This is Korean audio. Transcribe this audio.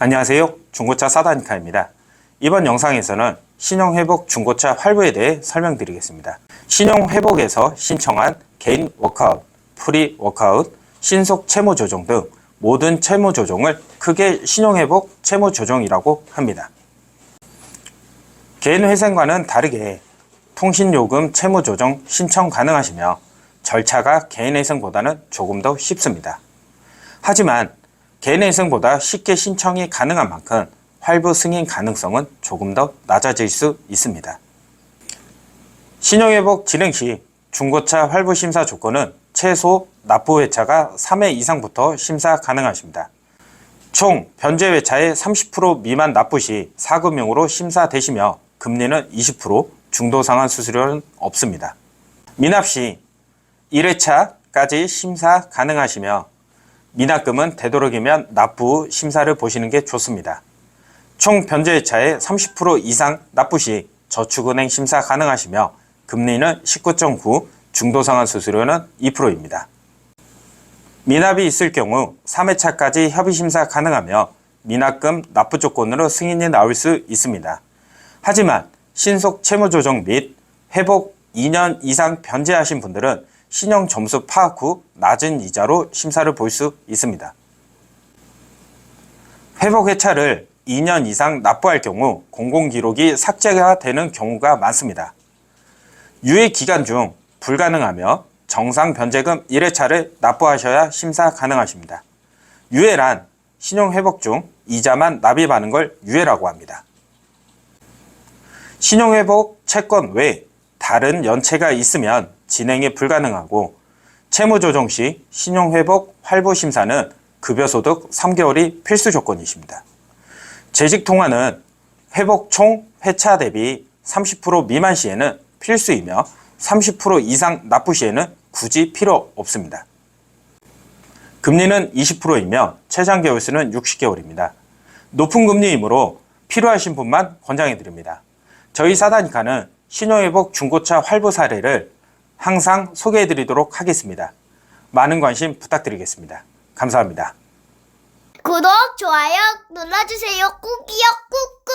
안녕하세요. 중고차 사다니카입니다. 이번 영상에서는 신용회복 중고차 활부에 대해 설명드리겠습니다. 신용회복에서 신청한 개인 워크아웃, 프리 워크아웃, 신속 채무 조정 등 모든 채무 조정을 크게 신용회복 채무 조정이라고 합니다. 개인 회생과는 다르게 통신요금 채무 조정 신청 가능하시며 절차가 개인 회생보다는 조금 더 쉽습니다. 하지만 개인 회생보다 쉽게 신청이 가능한 만큼 활부 승인 가능성은 조금 더 낮아질 수 있습니다. 신용회복 진행 시 중고차 활부 심사 조건은 최소 납부 회차가 3회 이상부터 심사 가능하십니다. 총 변제 회차의 30% 미만 납부 시 4금융으로 심사되시며 금리는 20% 중도 상환 수수료는 없습니다. 미납 시 1회차까지 심사 가능하시며 미납금은 되도록이면 납부 후 심사를 보시는 게 좋습니다. 총 변제 회차의 30% 이상 납부 시 저축은행 심사 가능하시며 금리는 19.9, 중도 상환 수수료는 2%입니다. 미납이 있을 경우 3회차까지 협의 심사 가능하며 미납금 납부 조건으로 승인이 나올 수 있습니다. 하지만 신속 채무 조정 및 회복 2년 이상 변제하신 분들은 신용 점수 파악 후 낮은 이자로 심사를 볼 수 있습니다. 회복 회차를 2년 이상 납부할 경우 공공 기록이 삭제가 되는 경우가 많습니다. 유예 기간 중 불가능하며 정상 변제금 1회차를 납부하셔야 심사 가능하십니다. 유예란 신용 회복 중 이자만 납입하는 걸 유예라고 합니다. 신용 회복 채권 외 다른 연체가 있으면 진행이 불가능하고 채무 조정 시 신용 회복 활부 심사는 급여 소득 3개월이 필수 조건이십니다. 재직 통화는 회복 총 회차 대비 30% 미만 시에는 필수이며 30% 이상 납부 시에는 굳이 필요 없습니다. 금리는 20%이며 최장 개월수는 60개월입니다. 높은 금리이므로 필요하신 분만 권장해 드립니다. 저희 사다니카는 신용회복 중고차 활부 사례를 항상 소개해 드리도록 하겠습니다. 많은 관심 부탁드리겠습니다. 감사합니다. 구독, 좋아요 눌러주세요. 꾹이요, 꾹꾹.